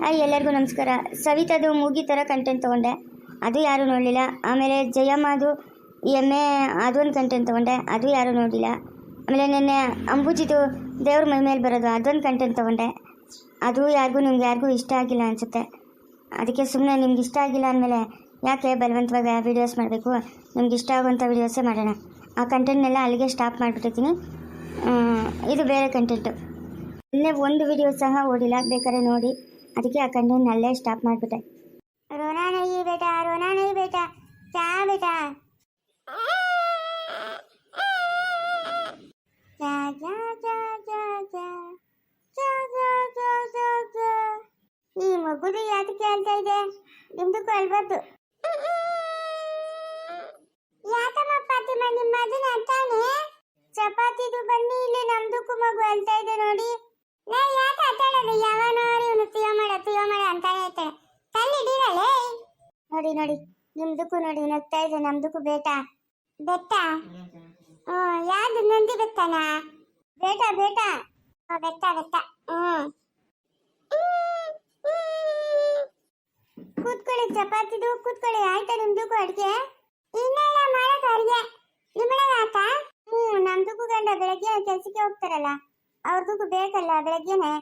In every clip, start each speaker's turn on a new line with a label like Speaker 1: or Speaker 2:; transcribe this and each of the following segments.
Speaker 1: Hi, ಎಲ್ಲರಿಗೂ ನಮಸ್ಕಾರ. ಸವಿತಾದು ಮೂಗಿ ಥರ ಕಂಟೆಂಟ್ ತೊಗೊಂಡೆ. ಅದು ಯಾರೂ ನೋಡಲಿಲ್ಲ. ಆಮೇಲೆ ಜಯಮ್ಮದು ಎಮ್ಮೆ ಅದೊಂದು ಕಂಟೆಂಟ್ ತೊಗೊಂಡೆ. ಅದು ಯಾರೂ ನೋಡಲಿಲ್ಲ. ಆಮೇಲೆ ನಿನ್ನೆ ಅಂಬುಜಿದು ದೇವ್ರ ಮೈ ಮೇಲೆ ಬರೋದು, ಅದೊಂದು ಕಂಟೆಂಟ್ ತೊಗೊಂಡೆ. ಅದು ಯಾರಿಗೂ ನಿಮ್ಗೆ ಯಾರಿಗೂ ಇಷ್ಟ ಆಗಿಲ್ಲ ಅನಿಸುತ್ತೆ. ಅದಕ್ಕೆ ಸುಮ್ಮನೆ ನಿಮ್ಗೆ ಇಷ್ಟ ಆಗಿಲ್ಲ ಅಂದಮೇಲೆ ಯಾಕೆ ಬಲವಂತವಾಗಿ ವೀಡಿಯೋಸ್ ಮಾಡಬೇಕು? ನಿಮ್ಗೆ ಇಷ್ಟ ಆಗುವಂಥ ವೀಡಿಯೋಸೇ ಮಾಡೋಣ. ಆ ಕಂಟೆಂಟ್ನೆಲ್ಲ ಅಲ್ಲಿಗೆ ಸ್ಟಾಪ್ ಮಾಡಿಬಿಟ್ಟಿದ್ದೀನಿ. ಇದು ಬೇರೆ ಕಂಟೆಂಟು ಇನ್ನೇ ಒಂದು ವಿಡಿಯೋ ಸಹ ಓಡಿಲ್ಲ. ಬೇಕಾದ್ರೆ ನೋಡಿ. ಅದಕ್ಕೆ ಆ ಕಂಟೆಂಟ್ ಅಲ್ಲೇ ಸ್ಟಾಪ್ ಮಾಡಿಬಿಟ್ಟೆ. ರೋನಾ ನೈ ಬೇಟ, ರೋನಾ ನೈ ಬೇಟ, ಚಾ ಬೇಟ. ಈ ಮಗುದು ಯಾಕೆ ಕೇಳ್ತಾ ಇದೆ? ನಿಮ್ದಕ್ಕೂ ಅಲ್ಬಾರ್ದು ನೋಡಿ ನೋಡಿ. ನಿಮ್ದಕ್ಕೂ ನೋಡಿ, ನಗ್ತಾ ಇದೆ ನಮ್ದಕ್ಕೂ ಬೇಟ. ಬೆಟ್ಟ? ಹ್ಞೂ ಯಾವ್ದು ನಂದಿ ಬೆಟ್ಟನಾ? ಬೇಟ ಬೇಟ. ಬೆಟ್ಟ ಬೆಟ್ಟ. ಹ್ಞೂ. ಕೂತ್ಕೊಳ್ಳಿ ಚಪಾತಿದು, ಕೂತ್ಕೊಳ್ಳಿ. ಆಯ್ತಾ ನಿಮ್ದಕ್ಕೂ ಅಡ್ಗೆ? ಇನ್ನೆಲ್ಲ ಮಾಡಕ್ ಅಡ್ಗೆ ನಿಮ್ಮನೆ ಆತ ಹ್ಮ್ ನಮ್ದಕ್ಕೂ ಗಂಡ ಬೆಳಗ್ಗೆ ಕೆಲ್ಸಕ್ಕೆ ಹೋಗ್ತಾರಲ್ಲ, ಅವ್ರದಕ್ಕೂ ಬೇಕಲ್ಲ ಬೆಳಗ್ಗೆನೆ.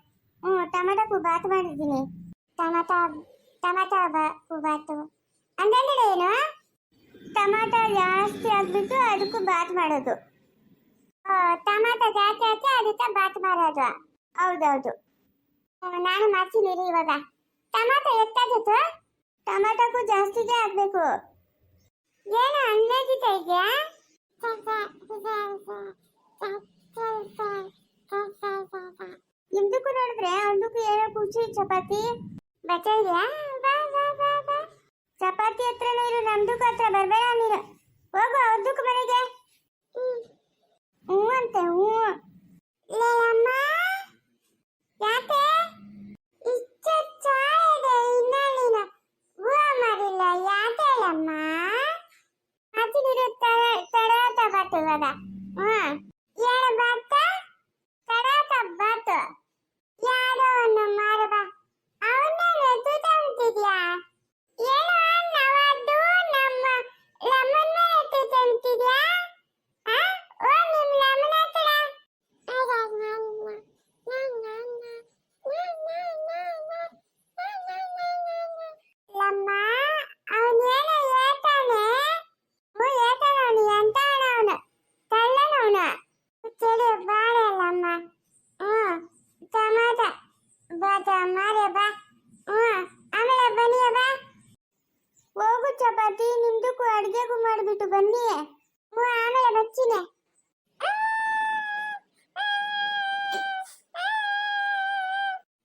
Speaker 1: ಹ್ಮ್ ಟಮಾಟಕ್ಕೂ ಬಾತ್ ಮಾಡಿದ್ದೀನಿ. ಟಮಾಟ ಟಮಾಟ ಬಾತು ಏನು? ಟಮಾಟ ಜಾಸ್ತಿ ಆಗ್ಬಿಟ್ಟು ಅದಕ್ಕೂ ಬಾತ್ ಮಾಡೋದು. ಟಮಾಟ ಜಾಸ್ತಿ ಹಾಕಿ ಅದಕ್ಕೆ ಬಾತ್ ಮಾಡೋದು. ಹೌದೌದು. ನಾನು ಮಾಡ್ತೀನಿ ರೀ ಇವಾಗ. ಟಮಾಟ ಎಷ್ಟಾಗಿತ್ತು ಟಮಾಟಕ್ಕೂ ಜಾಸ್ತಿಗೆ ಹಾಕ್ಬೇಕು ಏನು ಅಂದಾಜಿತ ಇದೆಯಾ? ನಿಮ್ದಕ್ಕೂ ನೋಡಿದ್ರೆ ಅವನದಕ್ಕೂ ಏನೋ ಕುಚಿ ಚಪಾತಿ. ಬಚ್ಚ ಚಪಾತಿ ಹತ್ರನೂ ಇರು ನಮ್ದಕ್ಕೂ ಹತ್ರ ಬರಬೇಡ ನೀನು. ಹೋಗು ಅವ್ರದಕ್ಕೂ ಮನೆಗೆ. ಹ್ಞೂ ಅಂತೆ ಹ್ಞೂ ಲೇ ಅಮ್ಮ. ಯಾಕೆ? ಇಷ್ಟು ಚಾಯ್ ಇದೆ ಇನ್ನ ನೀನು. ಹೂವ ಮಾಡಿಲ್ಲ ಯಾಕೆ ಅಮ್ಮ ನಿರುತ್ತಾ ತಡಾತ ಬಾತು ಇವಾಗ ಹ್ಮ್ ಏನು ಬಾತ ತಡಾತ ಬಾತು ಯಾರೋ ಒಂದು ಮಾರು ಬಾ ಅವನ್ನೇನು ತೂತ ಅಂತಿದ್ಯಾ ಏನೋ ನವದು ನಮ್ಮ ಲೆಮನ್ ಮೇಲೆ ತೂತ ಅಂತಿದ್ಯಾ ಆ ಓ ನಿಮ್ ಲೆಮನ್ ಹತ್ರ ಲಮ್ಮ ಅವನೇನೋ ಹೇಳ್ತಾನೆ ಹ್ಞೂ ಹೇಳ್ತಾನೆ ಅವನು ಎಂತ ಅವನು ತಳ್ಳನವನು ಚಳಿ ಬಾಳಲ್ಲಮ್ಮ ಹ್ಞೂ. ಟಮಾಟ ಬಾ ಟಮಾರೆ ಬಾ. ಹ್ಞೂ. ಆಮೇಲೆ ಬನ್ನಿ ಬಾ ಹೋಗು ಚಪಾತಿ ನಿಮ್ದಕ್ಕೂ ಅಡುಗೆಗೂ ಮಾಡಿಬಿಟ್ಟು ಬನ್ನಿ. ಹ್ಞೂ, ಆಮೇಲೆ ಬಚ್ಚಿನೆ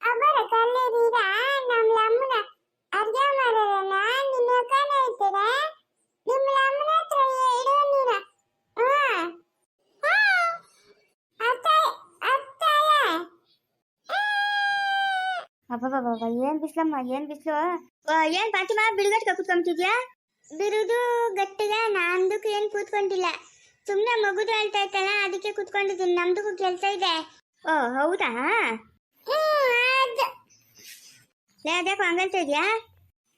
Speaker 1: ಅವರ ಕಲ್ಲೀರೀರ ನಮ್ಮ ಲಮ್ಮನ ಅರ್ಗೆ ಮಾಡೋಣ ನಿನ್ನ ಕಾಲ ಐತದ ನಿಮ್ಮ ಲಮ್ಮನ ಹತ್ರ ಇಡು ನೀನ ಹ್ಮ್ ಅಬ್ಬಬ್ಬಬ್ಬ ಏನ್ ಬಿಸ್ಲಮ್ಮ ಏನ್ ಬಿಸ್ಲು? ಏನ್ ಫಾತಿಮಾ ಬಿಡುಗಟ್ಟ ಕೂತ್ಕೊಂತಿದ್ಯಾ ಬಿರುದು ಗಟ್ಟಿಗ ನಮ್ದಕ್ಕೂ ಏನ್ ಕೂತ್ಕೊಂಡಿಲ್ಲ. ಸುಮ್ನೆ ಮಗುದು ಹೇಳ್ತಾ ಇತ್ತಲ್ಲ ಅದಕ್ಕೆ ಕೂತ್ಕೊಂಡಿದ್ದೀನಿ. ನಮ್ದಕ್ಕೂ ಕೆಲಸ ಇದೆ. ಓ ಹೌದಾ? ಲೇ ಅದ್ಯಾಕೋ ಹಂಗಲ್ತಾ ಇದ್ಯಾ?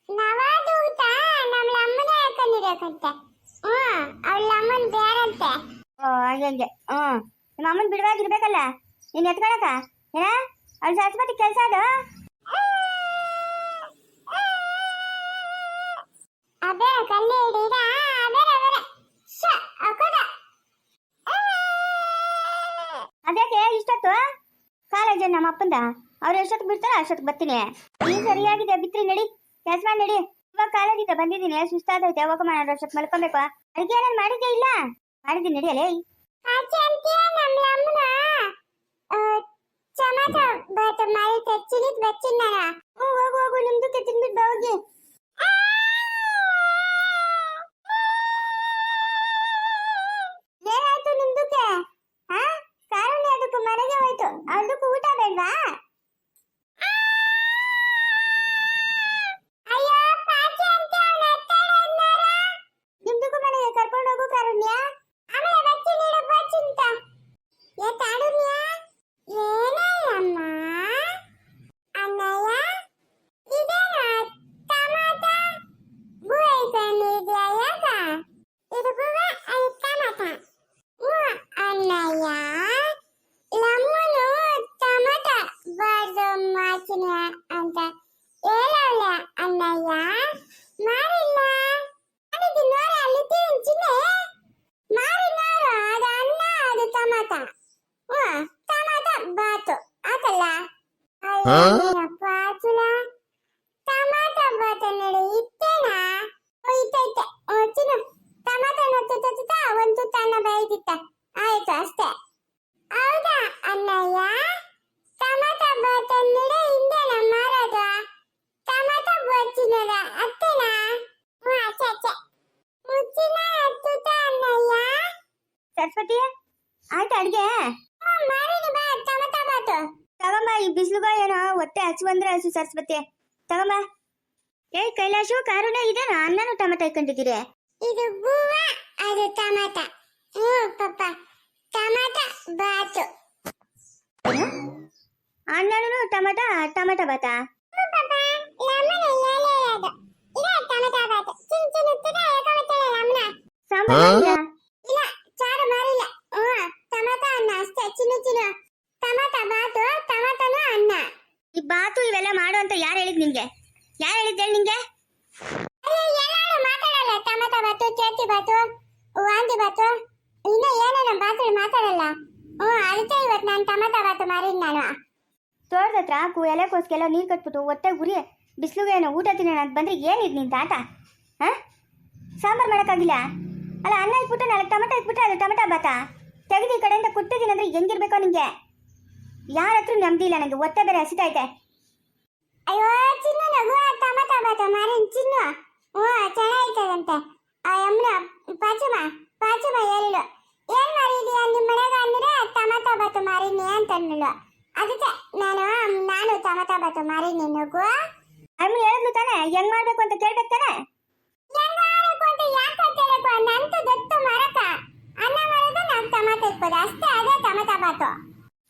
Speaker 1: ನವಾದು ಊಟ ನಮ್ಮ ಅಮ್ಮನೇ ಹಾಕೊಂಡಿರಕಂತೆ ಹ್ಮ್ ಅವಳ ಅಮ್ಮನ್ ಬೇರಂತೆ ಓ ಹಾಗಂದೆ ಹಂಗೆ. ಹ್ಮ್ ನಿಮ್ಮ ಅಮ್ಮನ್ ಬಿಡುವಾಗಿರ್ಬೇಕಲ್ಲ ನೀನ್ ಎತ್ಕೊಳಕ? ಏನ ಅವ್ಳ ಸರಸ್ವತಿ ಕೆಲಸ ಅದು? ಅದೇ ಕಲ್ಲು ಅದೇ ಅದೇ ಶ ಅಕಡ ಅದಕ್ಕೆ ಇಷ್ಟೊತ್ತು? ಕಾಲೇಜ್ ನಮ್ಮ ಅಪ್ಪಂದ. ಅವ್ರು ಎಷ್ಟೊತ್ತು ಬಿಡ್ತಾರ ಅಷ್ಟೊತ್ತು ಬರ್ತೀನಿ. ನೀನ್ ಸರಿಯಾಗಿದೆ ಬಿತ್ರಿ ನಡಿ. ಕೆಲಸ ಮಾಡಿ ನಡಿ. ಇವಾಗ ಕಾಲೇಜಿಂದ ಬಂದಿದ್ದೀನಿ. ಸುಸ್ತಾದೈತೆ ಹೋಗಮ್ಮ ನಾನು ಅಷ್ಟೊತ್ತು ಮಲ್ಕೊಬೇಕು. ಅಡಿಗೆ ಏನೇನು ಮಾಡಿದ್ದೆ ಇಲ್ಲ? ಮಾಡಿದ್ದೀನಿ ನಡಿಯಲೇ ಟಮಾಟ ಬಾತ್ ಮಾಡಿ ತೆಚ್ಚಿನಿದ್ ಬಚ್ಚಿನ ಹೋಗು ಹೋಗು ನಿಮ್ದಕ್ಕೆ ತಿನ್ಬಿಟ್ಟು ಹೋಗಿ. ಅದು ಊಟ ಬೇಡ್ವಾ ಏನಪ್ಪ ಚುಲ ಟಮಾಟ ಬಾತ ನೋಡಿ ಇತ್ತೇನಾ ಓ ಇತ್ತ ಇತ್ತ ಓ ಒಂದು ತುತ್ತ ಅನ್ನ ಬೇಯ್ದಿತ್ತ ಆಯ್ತು ಅಷ್ಟೇ. ಹೌದಾ ಅಣ್ಣಯ್ಯ? ಟಮಾಟ ಬಾತ ನೀಡ ಹಿಂದೆನ ಮಾರೋದು? ಟಮಾಟ ಅತ್ತೇನಾ? ಹ್ಞೂ ಅಚ್ಚೆ ಅಚ್ಚೆ. ಮುಚ್ಚಿನ ತುತ್ತ ಅಣ್ಣಯ್ಯ? ಸರಸ್ವತಿ ಆಯ್ತು ಅಡ್ಗೆ. ಮಾರಿನಿ ಬಾ ಟಮಾಟ ಬಾತು. ತಗೊಂಬ ಈ ಬಿಸಿಲುಗ ಏನೋ ಹೊಟ್ಟೆ ಹಸು ಅಂದ್ರೆ ಹಸು ಸರಸ್ವತಿ. ತಗೊಂಬ. ಏ ಕೈಲಾಶು ಕಾರುಣ ಇದೇನಾ ಅನ್ನನು ಟಮಾಟ ಇಟ್ಕೊಂಡಿದ್ದೀರಿ? ಇದು ಹೂವ ಅದು ಟಮಾಟ. ಹ್ಞೂ ಪಪ್ಪ ಟಮಾಟ ಬಾತು. ಅಣ್ಣನು ಟಮಾಟ ಟಮಾಟ ಬಾತ? ಇಲ್ಲ ಚಾರು ಮಾರಿಲ್ಲ ಹ್ಞೂ ಟಮಾಟ ಅನ್ನ ಅಷ್ಟೇ ಚಿನ್ನು ಚಿನ್ನು ಟಮಾಟ ಬಾತು ಟಮಾಟನು ಅನ್ನ ಈ ಬಾತು ಇವೆಲ್ಲ ಮಾಡು ಅಂತ ಯಾರು ಹೇಳಿದ್ ನಿಂಗೆ ಯಾರು ಹೇಳಿದ್ ಹೇಳಿ ನಿಂಗೆ ಎಲ್ಲಾರು ಮಾತಾಡಲ್ಲ. ಟಮಾಟ ಬಾತು ಚೇತಿ ಬಾತು ವಾಂತಿ ಬಾತು. ಇನ್ನ ಏನೇನೋ ಬಾತು ಮಾತಾಡಲ್ಲ. ಹ್ಞೂ ಅದಕ್ಕೆ ಇವತ್ತು ನಾನು ಟಮಾಟ ಬಾತು ಮಾರಿದ್ ನಾನು. ತೋಟದ ಹತ್ರ ಕು ಎಲೆ ಕೋಸ್ಗೆಲ್ಲ ನೀರು ಕಟ್ಬಿಟ್ಟು ಒತ್ತೆ ಗುರಿ ಬಿಸಿಲುಗೆ ಏನೋ ಊಟ ತಿನ್ನೋಣ ಅಂತ ಬಂದ್ರೆ ಏನಿದ್ ನಿನ್ ತಾತ ಹಾಂ? ಸಾಂಬಾರು ಮಾಡೋಕ್ಕಾಗಿಲ್ಲ? ಅಲ್ಲ ಅನ್ನ ಇಟ್ಬಿಟ್ಟು ನಾಲ್ಕು ಟಮಟ ಇಟ್ಬಿಟ್ರೆ ಅದು ಟಮಟ ಬಾತ? ತೆಗೆದು ಈ ಕಡೆಯಿಂದ ಕೊಟ್ಟಿದ್ದೀನಿ ಅಂದ್ರೆ ಹೆಂಗಿರ್ಬೇಕೋ ನಿಂಗೆ? ಯಾರ ಹತ್ರ ನಂಬಿಲ್ಲ ನನಗೆ ಒತ್ತೆ ಬೇರೆ ಹಸಿತೈತೆ ಅಯ್ಯೋ ಚಿನ್ನು ನಗು ಟೊಮೆಟೊ ಬಾತ ಮಾರಿನ ಚಿನ್ನು. ಹ್ಞೂ ಚೆನ್ನಾಗಿರ್ತದಂತೆ. ಆ ಯಮ್ನ ಪಾಚುಮ ಪಾಚುಮ ಹೇಳಿಳು ಏನ್ ಮಾರಿದೀಯ ನಿಮ್ಮ ಮನೆಗೆ ಅಂದ್ರೆ ಟೊಮೆಟೊ ಬಾತು ಮಾರಿನಿ ಅಂತ ಅದಕ್ಕೆ ನಾನು ನಾನು ಟೊಮೆಟೊ ಬಾತು ಮಾರಿನಿ ನಗು. ಅಮ್ಮ ಹೇಳಿದ್ಲು ತಾನೆ ಹೆಂಗ್ ಮಾಡ್ಬೇಕು ಅಂತ ಕೇಳ್ಬೇಕು ತಾನೆ?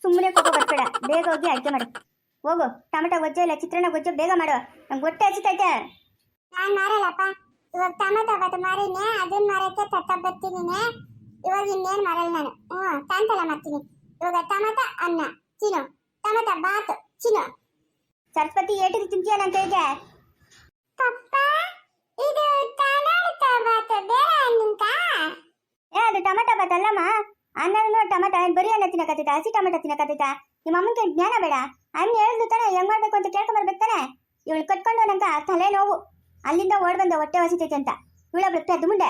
Speaker 1: ಸುಮ್ಮನೆ ಕೊಟ್ಟು ಬರ್ಬೇಡ. ಬೇಗ ಹೋಗಿ ಅಡುಗೆ ಮಾಡು. ಹೋಗು. ಟೊಮೆಟೊ ಗೊಜ್ಜೆ ಇಲ್ಲ ಚಿತ್ರಾನ್ನ ಗೊಜ್ಜು ಬೇಗ ಮಾಡು. ನಂಗೆ ಹೊಟ್ಟೆ ಹಚ್ಚತೈತೆ ನಾನು ಮಾರಲ್ಲಪ್ಪ. ಇವಾಗ ಟೊಮೆಟೊ ಬಾತು ಮಾರಿನೇ ಅದನ್ನ ಮಾರಕ್ಕೆ ತತ್ತ ಬರ್ತೀನಿ ಇವಾಗ ಇನ್ನೇನು ಮಾರಲ್ಲ ನಾನು. ಹ್ಞೂ ಕಾಂತಲ್ಲ ಮಾಡ್ತೀನಿ ಇವಾಗ ಟೊಮೆಟೊ ಅನ್ನ ಚಿನ್ನು ಟೊಮೆಟೊ ಬಾತು ಚಿನ್ನು ಸರಸ್ವತಿ ಏಟಿಗೆ ತಿಂತೀಯ ನನ್ನ ಕೈಗೆ ಪಪ್ಪ ಇದು ಟೊಮೆಟೊ ಬಾತು ಬೇರೆ ಅನ್ನಿಂತ ಏ ಅದು ಟೊಮೆಟೊ ಬಾತ್ ಅಲ್ಲಮ್ಮ. ಅನ್ನನೂ ಟೊಮೆಟೊ ಬರೀ ಅನ್ನ ತಿನ್ನಕತ್ತೈತ ಹಸಿ ಟೊಮೆಟೊ ತಿನ್ನಕತ್ತೈತ. ನಿಮ್ಮ ಅಮ್ಮನ ಜ್ಞಾನ ಬೇಡ. ಅಮ್ಮ ಹೇಳಿದ್ರು ತಾನೆ ಹೆಂಗ್ ಮಾಡ್ಬೇಕು ಅಂತ ಕೇಳ್ಕೊಂಡ್ ಬರ್ಬೇಕು ತಾನೆ. ಇವಳು ಕಟ್ಕೊಂಡು ನಂಗ ತಲೆ ನೋವು. ಅಲ್ಲಿಂದ ಓಡ್ ಬಂದ ಹೊಟ್ಟೆ ಹಸಿತೈತೆ ಅಂತ. ಇವಳೊಬ್ಳು ಪೆದ್ದು ಮುಂದೆ.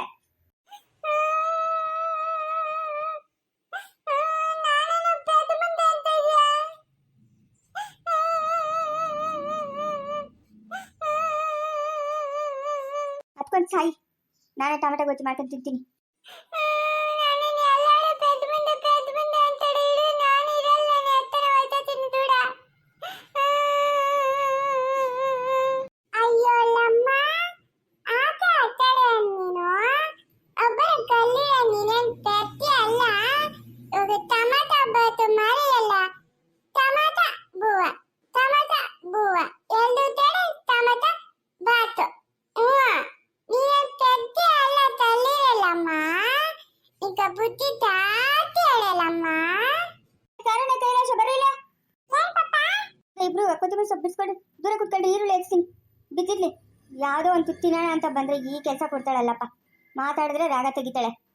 Speaker 1: ಹತ್ಕೊಂಡ್ ಸಾಯಿ. ನಾನೇ ಟೊಮೆಟೊ ಗೊಜ್ಜು ಮಾಡ್ಕೊಂಡು ತಿಂತೀನಿ ಅಯ್ಯೋ ಲಮ್ಮ ಆಕೆ ಅತ್ತಡೆ ನೀನು ಒಬ್ಬರ ಕಲ್ಲಿ ನೀನೇನ್ ಪೆತ್ತಿ ಅಲ್ಲ ಇವಾಗ ಟಮಾಟ ಬಾತು ಮಾರಿಯಲ್ಲ ಟಮಾಟ ಬೂವ ಟಮಾಟ ಬೂವ ಎರಡು ತಡೆ ಟಮಾಟ ಬಾತು ಹ್ಞೂ ನೀನೇನ್ ಪೆತ್ತಿ ಅಲ್ಲ ತಲ್ಲಿರಲ್ಲಮ್ಮ ಈಗ ಬುದ್ಧಿ ತಾತಿ ಹೇಳಲ್ಲಮ್ಮ ಕಾರಣ ಕೈಲಾಶ ಬರಲಿಲ್ಲ ಇಬ್ರು ಕೊತ್ತಂಬರಿ ಸೊಪ್ಪು ಬಿಸ್ಕೊಂಡು ದೂರ ಕುತ್ಕೊಂಡು ಈರುಳ್ಳಿ ಹೆಚ್ಚಿಸ್ತೀನಿ ತುತ್ತಿನ ಅಂತ ಬಂದ್ರೆ ಈ ಕೆಲಸ ಕೊಡ್ತಾಳಲ್ಲಪ್ಪ. ಮಾತಾಡಿದ್ರೆ ರಾಗ ತೆಗಿತಾಳೆ.